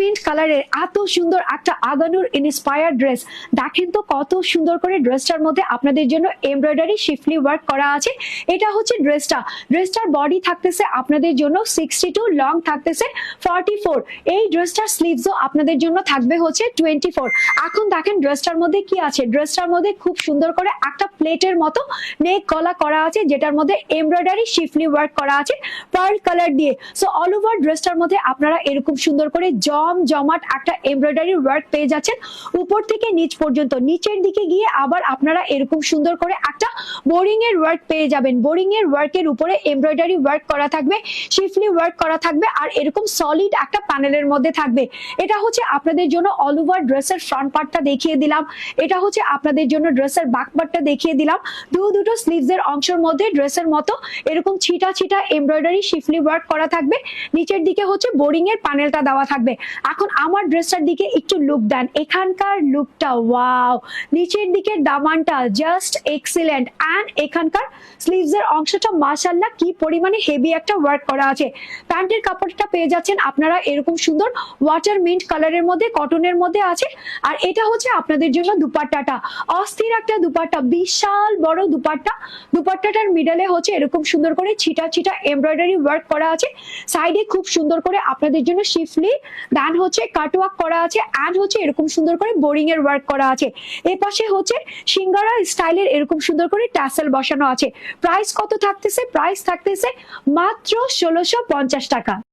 Mint কালারের এত সুন্দর একটা আগানুর ড্রেস দেখেন তো কত সুন্দর করে ড্রেসটার মধ্যে আপনাদের জন্য এমব্রয়ডারি শিফলি ওয়ার্ক করা আছে। এটা হচ্ছে ড্রেসটা ড্রেসটার বডি থাকতেছে আপনাদের জন্য সিক্সটি টু লং থাকতেছে ফর্টি ফোর এই ড্রেসটার স্লিভসও আপনাদের জন্য থাকবে হচ্ছে টোয়েন্টি ফোর এখন দেখেন ড্রেসটার মধ্যে কি আছে? ড্রেসটার মধ্যে খুব সুন্দর করে একটা প্লেটের মতো নেক গলা করা আছে, যেটার মধ্যে এমব্রয়ডারি শিফলি ওয়ার্ক করা আছে পার্ল কালার দিয়ে। সো অল ওভার ড্রেসটার মধ্যে আপনারা এরকম সুন্দর করে জম জমাট একটা এমব্রয়ডারি ওয়ার্ক পেয়ে যাচ্ছেন। উপর থেকে নিচ পর্যন্ত, নিচের দিকে গিয়ে আবার আপনারা এরকম সুন্দর করে একটা বোরিং এর ওয়ার্ক পেয়ে যাবেন। বোরিং এর ওয়ার্কের উপরে এমব্রয়ডারি ওয়ার্ক করা থাকবে শিফলি ওয়ার্ক করা থাকবে আর এরকম সলিড একটা প্যানেলের মধ্যে থাকবে। এটা হচ্ছে আপনাদের জন্য অল ওভার ড্রেসের ফ্রন্ট পার্টটা দেখিয়ে দিলাম। এটা হচ্ছে আপনাদের জন্য ড্রেসের ব্যাক পার্টটা দেখিয়ে দিলাম। দু দুটো স্লিভস এর অংশের মধ্যে ড্রেসের মতো এরকম ছিটা ছিটা এমব্রয়ডারি শিফলি ওয়ার্ক করা থাকবে। নিচের দিকে হচ্ছে বোরিং এর প্যানেলটা দেওয়া থাকবে। এখন আমার ড্রেসটার দিকে একটু লুক দেন। এখানকার লুকটা ওয়াও নিচের দিকের দামানটা জাস্ট এক্সিলেন্ট অ্যান্ড এখানকার স্লিভস এর অংশটা মাশাল্লাহ কি পরিমাণে হেভি একটা ওয়ার্ক করা আছে। প্যান্টের কাপড়টা পেয়ে যাচ্ছেন আপনারা এরকম সুন্দর ওয়াটার মিন্ট কালারের মধ্যে কটনের মধ্যে আছে। আর এটা হচ্ছে আপনাদের জন্য দুপাট্টাটা। অস্থির একটা দুপাট্টা, বিশাল বড় দুপাট্টা। দুপাট্টাটার মিডলে হচ্ছে এরকম সুন্দর করে ছিটা ছিটা এমব্রয়ডারি ওয়ার্ক করা আছে। সাইডে খুব সুন্দর করে আপনাদের জন্য শিফলি দেন হচ্ছে কাটওয়ার্ক করা আছে অ্যান্ড হচ্ছে এরকম সুন্দর করে বোরিং এর ওয়ার্ক করা আছে। এ পাশে হচ্ছে সিঙ্গারা স্টাইলের এরকম সুন্দর করে টাসেল বসানো আছে। প্রাইস কত থাকতেছে? প্রাইস থাকতেছে মাত্র ষোলোশো টাকা।